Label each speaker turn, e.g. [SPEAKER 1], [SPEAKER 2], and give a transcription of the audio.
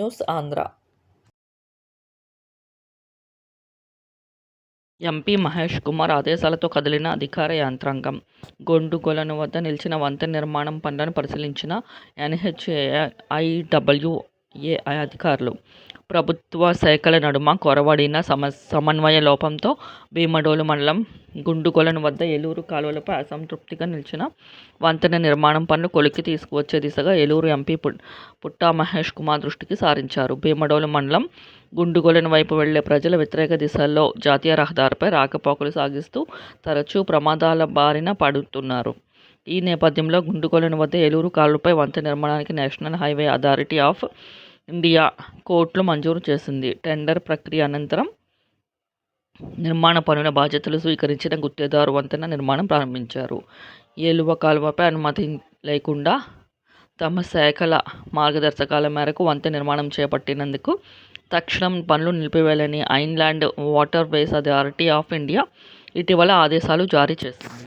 [SPEAKER 1] News Andhra MP Mahesh Kumar ఆదేశాలతో కదిలిన అధికార యంత్రాంగం. గొండుగొలను వద్ద నిలిచిన వంతెన నిర్మాణం పనులను పరిశీలించిన ఏ అధికారులు. ప్రభుత్వ శాఖల నడుమ కొరవడిన సమ సమన్వయ లోపంతో భీమడోలు మండలం గుండుగొలను వద్ద ఏలూరు కాలువలపై అసంతృప్తిగా నిలిచిన వంతెన నిర్మాణం పనులు కొలిక్కి తీసుకువచ్చే దిశగా ఏలూరు ఎంపీ పుట్టా మహేష్ కుమార్ దృష్టికి సారించారు. భీమడోలు మండలం గుండుగొలను వైపు వెళ్ళే ప్రజల వ్యతిరేక దిశల్లో జాతీయ రహదారిపై రాకపోకలు సాగిస్తూ తరచూ ప్రమాదాల బారిన పడుతున్నారు. ఈ నేపథ్యంలో గుండుగొలను వద్ద ఏలూరు కాలువపై వంతెన నిర్మాణానికి national highway authority of India court మంజూరు చేసింది. టెండర్ ప్రక్రియ అనంతరం నిర్మాణ పనుల బాధ్యతలు స్వీకరించిన గుత్తేదారు వంతెన నిర్మాణం ప్రారంభించారు. ఏలువ కాలువపై అనుమతి లేకుండా తమ శాఖల మార్గదర్శకాల మేరకు వంతెన నిర్మాణం చేపట్టినందుకు తక్షణం పనులు నిలిపివేయాలని inland waterways authority of India ఇటీవల ఆదేశాలు జారీ చేసింది.